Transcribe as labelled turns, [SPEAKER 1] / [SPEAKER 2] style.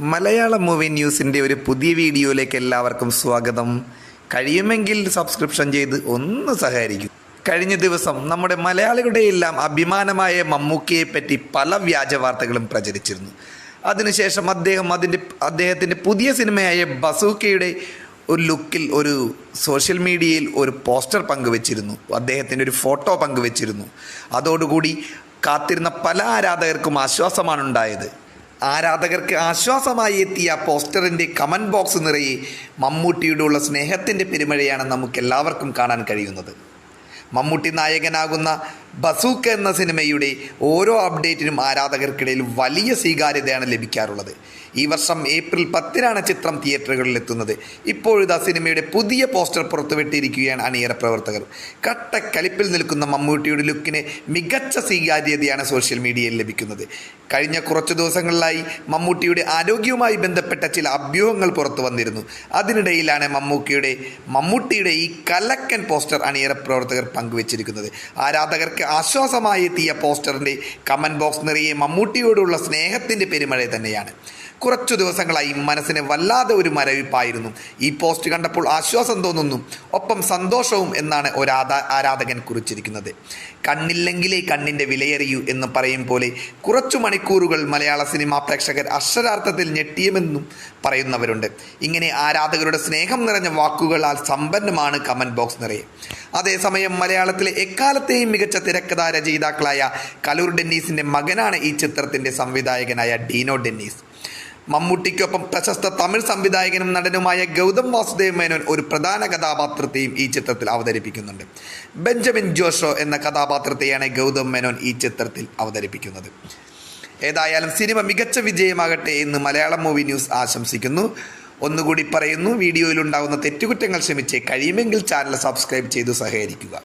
[SPEAKER 1] Malayalam movie ന്യൂസിന്റെ ഒരു പുതിയ വീഡിയോയിലേക്ക് എല്ലാവർക്കും സ്വാഗതം. കഴിയുമെങ്കിൽ സബ്സ്ക്രിപ്ഷൻ ചെയ്ത് ഒന്ന് സഹകരിക്കും. കഴിഞ്ഞ ദിവസം നമ്മുടെ മലയാളികളുടെ എല്ലാം അഭിമാനമായ മമ്മൂക്കയെ പറ്റി പല വ്യാജ വാർത്തകളും പ്രചരിച്ചിരുന്നു. അതിനുശേഷം അദ്ദേഹം അതിന്റെ അദ്ദേഹത്തിന്റെ പുതിയ സിനിമയായ ബസൂക്കയുടെ ഒരു ലുക്കിൽ ഒരു സോഷ്യൽ മീഡിയയിൽ ഒരു പോസ്റ്റർ പങ്കുവച്ചിരുന്നു. അദ്ദേഹത്തിന്റെ ഒരു ഫോട്ടോ പങ്കുവച്ചിരുന്നു. അതോടുകൂടി കാത്തിരുന്ന പല ആരാധകർക്കും ആശ്വാസമാണ് ഉണ്ടായത്. ആരാധകർക്ക് ആശ്വാസമായി എത്തിയ പോസ്റ്ററിന്റെ കമന്റ് ബോക്സ് നിറയെ മമ്മൂട്ടിയോടുള്ള സ്നേഹത്തിന്റെ പെരുമഴയാണ് നമുക്കെല്ലാവർക്കും കാണാൻ കഴിയുന്നത്. മമ്മൂട്ടി നായകനാകുന്ന ബസൂക്ക എന്ന സിനിമയുടെ ഓരോ അപ്ഡേറ്റിനും ആരാധകർക്കിടയിൽ വലിയ സ്വീകാര്യതയാണ് ലഭിക്കാറുള്ളത്. ഈ വർഷം ഏപ്രിൽ പത്തിനാണ് ചിത്രം തിയേറ്ററുകളിൽ എത്തുന്നത്. ഇപ്പോഴിതാ സിനിമയുടെ പുതിയ പോസ്റ്റർ പുറത്തുവിട്ടിരിക്കുകയാണ് അണിയറ പ്രവർത്തകർ. കട്ടക്കലിപ്പിൽ നിൽക്കുന്ന മമ്മൂട്ടിയുടെ ലുക്കിന് മികച്ച സ്വീകാര്യതയാണ് സോഷ്യൽ മീഡിയയിൽ ലഭിക്കുന്നത്. കഴിഞ്ഞ കുറച്ച് ദിവസങ്ങളിലായി മമ്മൂട്ടിയുടെ ആരോഗ്യവുമായി ബന്ധപ്പെട്ട ചില അഭ്യൂഹങ്ങൾ പുറത്തു വന്നിരുന്നു. അതിനിടയിലാണ് മമ്മൂക്കിയുടെ മമ്മൂട്ടിയുടെ ഈ കലക്കൻ പോസ്റ്റർ അണിയറ പ്രവർത്തകർ പങ്കുവച്ചിരിക്കുന്നത്. ആരാധകർക്ക് ആശ്വാസമായി എത്തിയ പോസ്റ്ററിന്റെ കമന്റ് ബോക്സ് നിറയെ മമ്മൂട്ടിയോടുള്ള സ്നേഹത്തിന്റെ പെരുമഴ തന്നെയാണ്. കുറച്ചു ദിവസങ്ങളായി മനസ്സിന് വല്ലാതെ ഒരു മരവിപ്പായിരുന്നു. ഈ പോസ്റ്റ് കണ്ടപ്പോൾ ആശ്വാസം തോന്നുന്നു. ഒപ്പം സന്തോഷവും എന്നാണ് ഒരു ആരാധകൻ കുറിച്ചിരിക്കുന്നത്. കണ്ണില്ലെങ്കിലേ കണ്ണിന്റെ വിലയറിയൂ എന്ന് പറയും പോലെ കുറച്ചു മണിക്കൂറുകൾ മലയാള സിനിമാ പ്രേക്ഷകർ അക്ഷരാർത്ഥത്തിൽ ഞെട്ടിയുമെന്നും പറയുന്നവരുണ്ട്. ഇങ്ങനെ ആരാധകരുടെ സ്നേഹം നിറഞ്ഞ വാക്കുകളാൽ സമ്പന്നമാണ് കമന്റ് ബോക്സ് നിറയെ. അതേസമയം മലയാളത്തിലെ എക്കാലത്തെയും മികച്ച തിരക്കഥാ രചയിതാക്കളായ കലൂർ ഡെന്നീസിന്റെ മകനാണ് ഈ ചിത്രത്തിന്റെ സംവിധായകനായ ഡീനോ ഡെന്നീസ്. മമ്മൂട്ടിക്കൊപ്പം പ്രശസ്ത തമിഴ് സംവിധായകനും നടനുമായ ഗൗതം വാസുദേവ് മേനോൻ ഒരു പ്രധാന കഥാപാത്രത്തെയും ഈ ചിത്രത്തിൽ അവതരിപ്പിക്കുന്നുണ്ട്. ബെഞ്ചമിൻ ജോഷോ എന്ന കഥാപാത്രത്തെയാണ് ഗൗതം മേനോൻ ഈ ചിത്രത്തിൽ അവതരിപ്പിക്കുന്നത്. ഏതായാലും സിനിമ മികച്ച വിജയമാകട്ടെ എന്ന് മലയാളം മൂവി ന്യൂസ് ആശംസിക്കുന്നു. ഒന്നുകൂടി പറയുന്നു വീഡിയോയിലുണ്ടാകുന്ന തെറ്റുകുറ്റങ്ങൾ ക്ഷമിച്ച് കഴിയുമെങ്കിൽ ചാനൽ സബ്സ്ക്രൈബ് ചെയ്ത് സഹകരിക്കുക.